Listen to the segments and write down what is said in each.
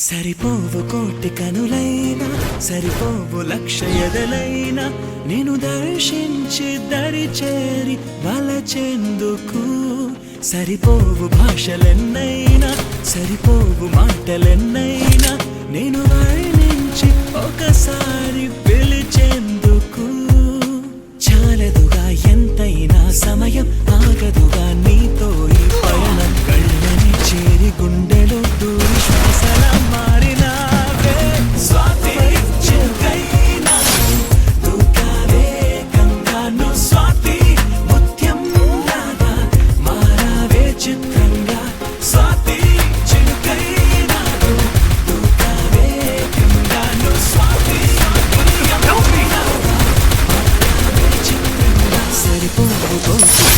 సరిపోవు కోటి కనులైనా సరిపోవు లక్ష ఎదలైనా నేను దర్శించి దరి చేరి వలచెందుకు. సరిపోవు భాషలెన్నైనా సరిపోవు మాటలెన్నైనా నేను వర్ణించి ఒకసారి పిలిచేందుకు చాలదుగా ఎంతైనా సమయం ఆగదు సరిపోవు కోటికైనా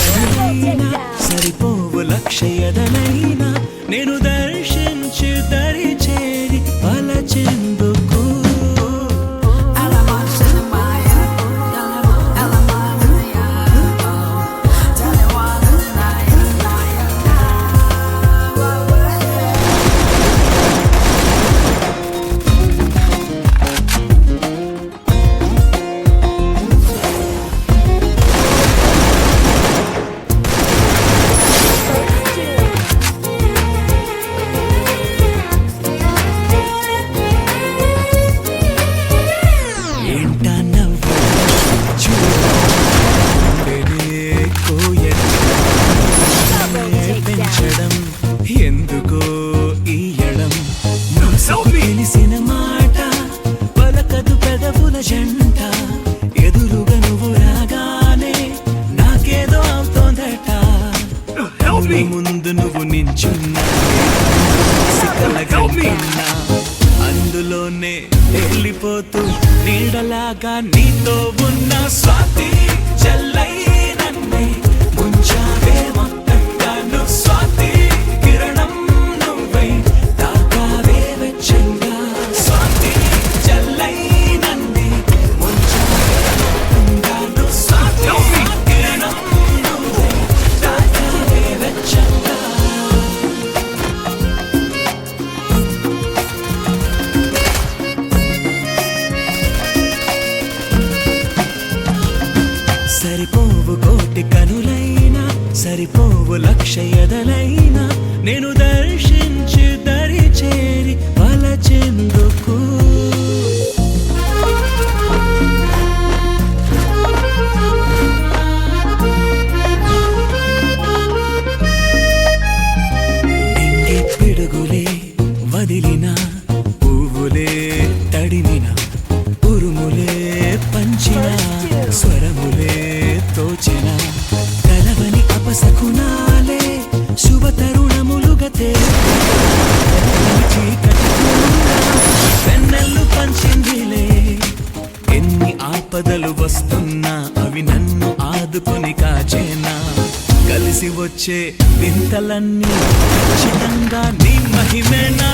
తెలిసిన మాట పలకదు పెదవుల జంట ఎదురుగా నువ్వు రాగానే నాకేదో అవుతోందట. ముందు నువ్వు నించున్నా అందులోనే వెళ్ళిపోతూ నీడలాగా నీతో ఉన్న స్వాతి కోటి కనులైనా సరిపోవు లక్ష ఎదలైనా నేను దర్శించి దరి చేరి వలచెందుకు బాధలు వస్తున్నా అవి నన్ను ఆదుకొని కాచేనా? కలిసి వచ్చే వింతలన్నీ ఖచ్చితంగా నీ మహిమేనా?